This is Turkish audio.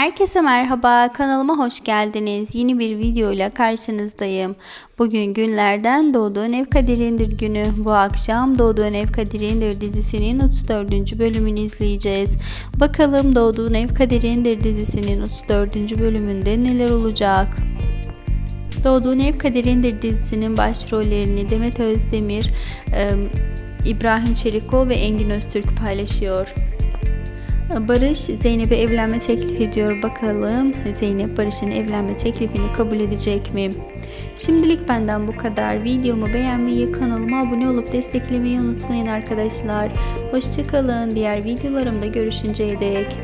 Herkese merhaba, kanalıma hoş geldiniz. Yeni bir video ile karşınızdayım. Bugün günlerden Doğduğun Ev Kaderindir günü. Bu akşam Doğduğun Ev Kaderindir dizisinin 34. bölümünü izleyeceğiz. Bakalım Doğduğun Ev Kaderindir dizisinin 34. bölümünde neler olacak? Doğduğun Ev Kaderindir dizisinin başrollerini Demet Özdemir, İbrahim Çelikov ve Engin Öztürk paylaşıyor. Barış Zeynep'e evlenme teklif ediyor. Bakalım Zeynep Barış'ın evlenme teklifini kabul edecek mi? Şimdilik benden bu kadar. Videomu beğenmeyi, kanalıma abone olup desteklemeyi unutmayın arkadaşlar. Hoşçakalın. Diğer videolarımda görüşünceye dek.